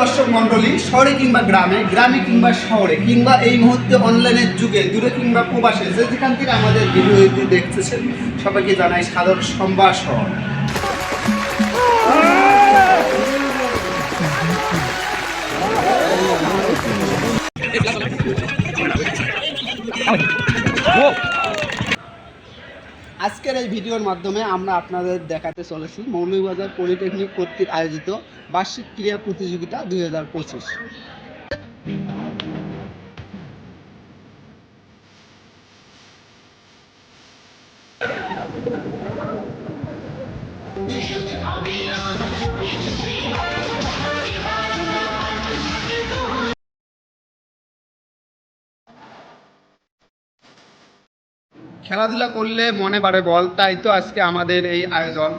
দর্শক মণ্ডলী, শহরে কিংবা গ্রামে গ্রামে কিংবা শহরে কিংবা এই মুহূর্তে অনলাইনের যুগে, দূরে কিংবা প্রবাসে, যে যেখান থেকে আমাদের ভিডিওটি দেখতেছেন, সবাইকে জানাই সাদর সম্ভাষণ। আজকের এই ভিডিওর মাধ্যমে আমরা আপনাদের দেখাতে চলেছি মৌলভীবাজার পলিটেকনিক কর্তৃক আয়োজিত বার্ষিক ক্রীড়া প্রতিযোগিতা দুই হাজার পঁচিশ। খেলাধুলা করলে মনে বাড়ে বল তাই তো আজকে আমাদের এই আয়োজন।